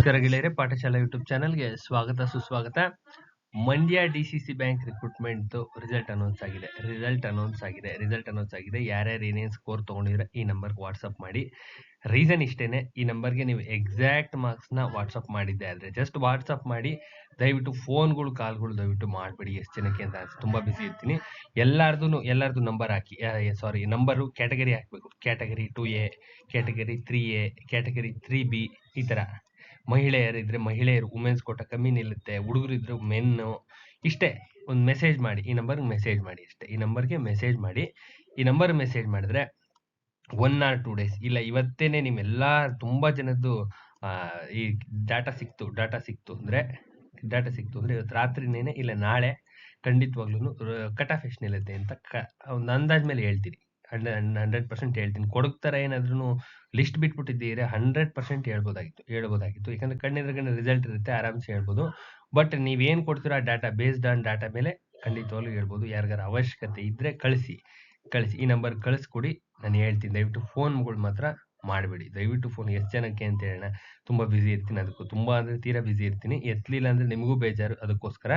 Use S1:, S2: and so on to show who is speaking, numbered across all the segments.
S1: ನಮಸ್ಕಾರ ಗೆಳೆಯರೆ, ಪಾಠಶಾಲಾ ಯೂಟ್ಯೂಬ್ ಚಾನಲ್ಗೆ ಸ್ವಾಗತ, ಸುಸ್ವಾಗತ. Mandya D C C bank recruitment result announce ಆಗಿದೆ. ರಿಸಲ್ಟ್ ಅನೌನ್ಸ್ ಆಗಿದೆ. ರಿಸಲ್ಟ್ ಅನೌನ್ಸ್ ಆಗಿದೆ. ಯಾರ್ಯಾರು ಏನೇನು ಸ್ಕೋರ್ ತೊಗೊಂಡಿದ್ರೆ ಈ ನಂಬರ್ಗೆ ವಾಟ್ಸಪ್ ಮಾಡಿ. ರೀಸನ್ ಇಷ್ಟೇನೆ, ಈ ನಂಬರ್ಗೆ ನೀವು ಎಕ್ಸಾಕ್ಟ್ ಮಾರ್ಕ್ಸ್ನ ವಾಟ್ಸಪ್ ಮಾಡಿದ್ದೆ ಆದರೆ ಜಸ್ಟ್ ವಾಟ್ಸಪ್ ಮಾಡಿ, ದಯವಿಟ್ಟು ಫೋನ್ಗಳು ಕಾಲ್ಗಳು ದಯವಿಟ್ಟು ಮಾಡಬೇಡಿ. ಎಷ್ಟು ಜನಕ್ಕೆ ಅಂತ ತುಂಬ ಬಿಸಿ ಇರ್ತೀನಿ. ಎಲ್ಲಾರ್ದು ಎಲ್ಲಾರ್ದು ನಂಬರ್ ಹಾಕಿ ಸಾರಿ ನಂಬರು ಕ್ಯಾಟಗರಿ ಹಾಕಬೇಕು. Category two A category three A category three B ಈ ಥರ ಮಹಿಳೆಯರಿದ್ರೆ ಮಹಿಳೆಯರು ವುಮೆನ್ಸ್ ಕೋಟ ಕಮ್ಮಿ ನಿಲ್ಲುತ್ತೆ ಹುಡುಗರಿದ್ರೆ ಮೆನ್ನು ಇಷ್ಟೇ, ಒಂದು ಮೆಸೇಜ್ ಮಾಡಿ, ಈ ನಂಬರ್ಗೆ ಮೆಸೇಜ್ ಮಾಡಿ ಅಷ್ಟೇ. ಈ ನಂಬರ್ಗೆ ಮೆಸೇಜ್ ಮಾಡಿ, ಈ ನಂಬರ್ ಮೆಸೇಜ್ ಮಾಡಿದ್ರೆ ಒನ್ ಆರ್ ಟೂ ಡೇಸ್ ಇಲ್ಲ, ಇವತ್ತೇನೆ ನಿಮ್ಮೆಲ್ಲ ತುಂಬ ಜನದ್ದು ಈ ಡಾಟಾ ಸಿಕ್ತು ಡಾಟಾ ಸಿಕ್ತು ಅಂದರೆ ಡಾಟಾ ಸಿಕ್ತು ಅಂದರೆ ಇವತ್ತು ರಾತ್ರಿನೇನೆ, ಇಲ್ಲ ನಾಳೆ ಖಂಡಿತವಾಗ್ಲೂ ಕಟ್ ಆಫ್ ಎಷ್ಟು ನಿಲ್ಲುತ್ತೆ ಅಂತ ಒಂದು ಅಂದಾಜ್ ಮೇಲೆ ಹೇಳ್ತೀನಿ. ಹಂಡ್ರೆಡ್ ಹಂಡ್ರೆಡ್ ಪರ್ಸೆಂಟ್ ಹೇಳ್ತೀನಿ. ಕೊಡಕ್ ಥರ ಏನಾದ್ರೂ ಲಿಸ್ಟ್ ಬಿಟ್ಬಿಟ್ಟಿದ್ದೀರಾ, ಹಂಡ್ರೆಡ್ ಪರ್ಸೆಂಟ್ ಹೇಳ್ಬೋದಾಗಿತ್ತು ಹೇಳ್ಬೋದಾಗಿತ್ತು. ಯಾಕಂದ್ರೆ ಕಣ್ಣೆದುರುಗಡೆ ರಿಸಲ್ಟ್ ಇರುತ್ತೆ, ಆರಾಮ್ಸೆ ಹೇಳ್ಬೋದು. ಬಟ್ ನೀವೇನು ಕೊಡ್ತೀರೋ ಆ ಡಾಟಾ ಬೇಸ್ಡ್ ಆನ್ ಡಾಟಾ ಮೇಲೆ ಖಂಡಿತವಾಗ್ಲೂ ಹೇಳ್ಬೋದು. ಯಾರಿಗಾರ ಅವಶ್ಯಕತೆ ಇದ್ದರೆ ಕಳಿಸಿ ಕಳಿಸಿ. ಈ ನಂಬರ್ ಕಳಿಸ್ಕೊಡಿ. ನಾನು ಹೇಳ್ತೀನಿ, ದಯವಿಟ್ಟು ಫೋನ್ಗಳು ಮಾತ್ರ ಮಾಡಬೇಡಿ. ದಯವಿಟ್ಟು ಫೋನ್ ಎಷ್ಟು ಜನಕ್ಕೆ ಅಂತ ಹೇಳೋಣ. ತುಂಬ ಬ್ಯುಸಿ ಇರ್ತೀನಿ ಅದಕ್ಕೂ. ತುಂಬ ಅಂದರೆ ತೀರಾ ಬ್ಯುಸಿ ಇರ್ತೀನಿ. ಎತ್ತಲಿಲ್ಲ ಅಂದರೆ ನಿಮಗೂ ಬೇಜಾರು, ಅದಕ್ಕೋಸ್ಕರ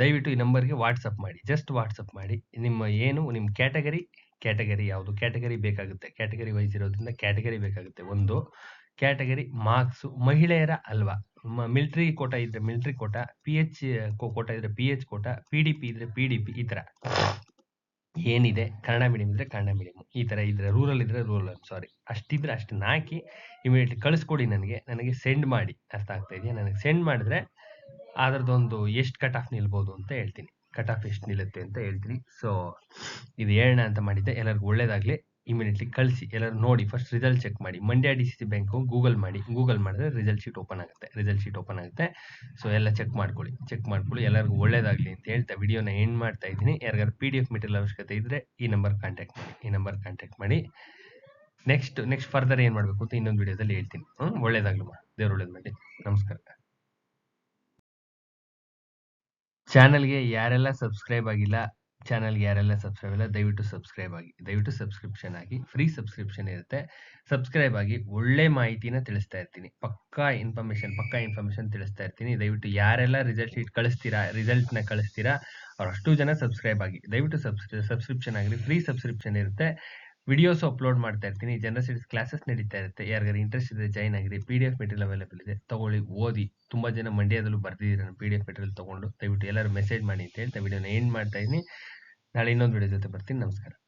S1: ದಯವಿಟ್ಟು ಈ ನಂಬರ್ಗೆ ವಾಟ್ಸಪ್ ಮಾಡಿ. ಜಸ್ಟ್ ವಾಟ್ಸಪ್ ಮಾಡಿ. ನಿಮ್ಮ ಏನು, ನಿಮ್ಮ ಕ್ಯಾಟಗರಿ ಕ್ಯಾಟಗರಿ ಯಾವುದು? ಕ್ಯಾಟಗರಿ ಬೇಕಾಗುತ್ತೆ. ಕ್ಯಾಟಗರಿ ವೈಸ್ ಇರೋದ್ರಿಂದ ಕ್ಯಾಟಗರಿ ಬೇಕಾಗುತ್ತೆ. ಒಂದು, ಕ್ಯಾಟಗರಿ ಮಾರ್ಕ್ಸು ಮಹಿಳೆಯರ ಅಲ್ವಾ? ಮಿಲ್ಟ್ರಿ ಕೋಟ ಇದ್ರೆ military quota P H quota ಇದ್ರೆ P H quota P D P ಇದ್ರೆ ಪಿ ಡಿ ಪಿ ಈ ಥರ ಏನಿದೆ? ಕನ್ನಡ ಮೀಡಿಯಂ ಇದ್ರೆ ಕನ್ನಡ ಮೀಡಿಯಂ ಈ ಥರ ಇದ್ರೆ ರೂರಲ್ ಇದ್ರೆ ರೂರಲ್ ಸಾರಿ ಅಷ್ಟಿದ್ರೆ ಅಷ್ಟನ್ನ ಹಾಕಿ ಇಮಿಡಿಯೇಟ್ಲಿ ಕಳಿಸ್ಕೊಡಿ ನನಗೆ. ನನಗೆ ಸೆಂಡ್ ಮಾಡಿ. ಅರ್ಥ ಆಗ್ತಾ ಇದೆಯಾ? ನನಗೆ ಸೆಂಡ್ ಮಾಡಿದ್ರೆ ಅದರದ್ದೊಂದು ಎಷ್ಟು ಕಟ್ ಆಫ್ ನಿಲ್ಬೋದು ಅಂತ ಹೇಳ್ತೀನಿ. ಕಟ್ ಆಫ್ ಎಷ್ಟು ನಿಲ್ಲುತ್ತೆ ಅಂತ ಹೇಳ್ತೀನಿ. ಸೊ ಇದು ಹೇಳೋಣ ಅಂತ ಮಾಡಿದ್ದೆ. ಎಲ್ಲರಿಗೂ ಒಳ್ಳೇದಾಗಲಿ. ಇಮಿಡಿಯೇಟ್ಲಿ ಕಳಿಸಿ. ಎಲ್ಲರೂ ನೋಡಿ. ಫಸ್ಟ್ ರಿಸಲ್ಟ್ ಚೆಕ್ ಮಾಡಿ. Mandya D C C bank Google ಮಾಡಿ. ಗೂಗಲ್ ಮಾಡಿದ್ರೆ ರಿಸಲ್ಟ್ ಶೀಟ್ ಓಪನ್ ಆಗುತ್ತೆ. ರಿಸಲ್ಟ್ ಶೀಟ್ ಓಪನ್ ಆಗುತ್ತೆ. ಸೊ ಎಲ್ಲ ಚೆಕ್ ಮಾಡ್ಕೊಳ್ಳಿ. ಚೆಕ್ ಮಾಡ್ಕೊಳ್ಳಿ. ಎಲ್ಲರಿಗೂ ಒಳ್ಳೇದಾಗಲಿ ಅಂತ ಹೇಳ್ತಾ ವಿಡಿಯೋನ ಎಂಡ್ ಮಾಡ್ತಾ ಇದ್ದೀನಿ. ಯಾರಿಗಾರು ಪಿ ಡಿ ಎಫ್ ಮೆಟೀರಿಯಲ್ ಅವಶ್ಯಕತೆ ಇದ್ದರೆ ಈ ನಂಬರ್ ಕಾಂಟ್ಯಾಕ್ಟ್ ಮಾಡಿ. ಈ ನಂಬರ್ ಕಾಂಟ್ಯಾಕ್ಟ್ ಮಾಡಿ. ನೆಕ್ಸ್ಟ್ ನೆಕ್ಸ್ಟ್ ಫರ್ದರ್ ಏನು ಮಾಡಬೇಕು ಅಂತ ಇನ್ನೊಂದು ವಿಡಿಯೋದಲ್ಲಿ ಹೇಳ್ತೀನಿ. ಹ್ಞೂ ಒಳ್ಳೇದಾಗಲಿ ಮಾ. ದೇವ್ರು ಒಳ್ಳೇದು ಮಾಡಿ ನಮಸ್ಕಾರ. ಚಾನಲ್ಗೆ ಯಾರೆಲ್ಲ ಸಬ್ಸ್ಕ್ರೈಬ್ ಆಗಿಲ್ಲ, ಚಾನಲ್ಗೆ ಯಾರೆಲ್ಲ ಸಬ್ಸ್ಕ್ರೈಬ್ ಇಲ್ಲ ದಯವಿಟ್ಟು ಸಬ್ಸ್ಕ್ರೈಬ್ ಆಗಿ, ದಯವಿಟ್ಟು ಸಬ್ಸ್ಕ್ರಿಪ್ಷನ್ ಆಗಿ, ಫ್ರೀ ಸಬ್ಸ್ಕ್ರಿಪ್ಷನ್ ಇರುತ್ತೆ, ಸಬ್ಸ್ಕ್ರೈಬ್ ಆಗಿ ಒಳ್ಳೆ ಮಾಹಿತಿನ ತಿಳಿಸ್ತಾ ಇರ್ತೀನಿ, ಪಕ್ಕಾ ಇನ್ಫಾರ್ಮೇಶನ್ ಪಕ್ಕಾ ಇನ್ಫಾರ್ಮೇಶನ್ ತಿಳಿಸ್ತಾ ಇರ್ತೀನಿ, ದಯವಿಟ್ಟು ಯಾರೆಲ್ಲ ರಿಸಲ್ಟ್ ಶೀಟ್ ಕಳಿಸ್ತೀರಾ, ರಿಸಲ್ಟ್ನ ಕಳಿಸ್ತೀರಾ, ಅವ್ರು ಅಷ್ಟು ಜನ ಸಬ್ಸ್ಕ್ರೈಬ್ ಆಗಿ, ದಯವಿಟ್ಟು ಸಬ್ಸ್, ಸಬ್ಸ್ಕ್ರಿಪ್ಷನ್ ಆಗಲಿ, ಫ್ರೀ ಸಬ್ಸ್ಕ್ರಿಪ್ಷನ್ ಇರುತ್ತೆ ವಿಡಿಯೋಸ್ ಅಪ್ಲೋಡ್ ಮಾಡ್ತಾ ಇರ್ತೀನಿ. ಜನರಲ್ ಸ್ಟಡೀಸ್ ಕ್ಲಾಸಸ್ ನಡೀತಾ ಇರುತ್ತೆ. ಯಾರಿಗಾರು ಇಂಟ್ರೆಸ್ಟ್ ಇದೆ ಜಾಯ್ನ್ ಆಗಿರಿ. P D F material available ಇದೆ. ತಗೊಳ್ಳಿ, ಓದಿ. ತುಂಬ ಜನ ಮಂಡ್ಯದಲ್ಲೂ ಬರ್ದಿದ್ದೀರ ಪಿ ಡಿ ಎಫ್ ಮೆಟೀರಿಯಲ್ ತಗೊಂಡು. ದಯವಿಟ್ಟು ಎಲ್ಲರೂ ಮೆಸೇಜ್ ಮಾಡಿ ಅಂತ ಹೇಳ್ತಾ ವಿಡಿಯೋನ ಎಂಡ್ ಮಾಡ್ತಾ ಇದ್ದೀನಿ. ನಾಳೆ ಇನ್ನೊಂದು ವಿಡಿಯೋ ಜೊತೆ ಬರ್ತೀನಿ. ನಮಸ್ಕಾರ.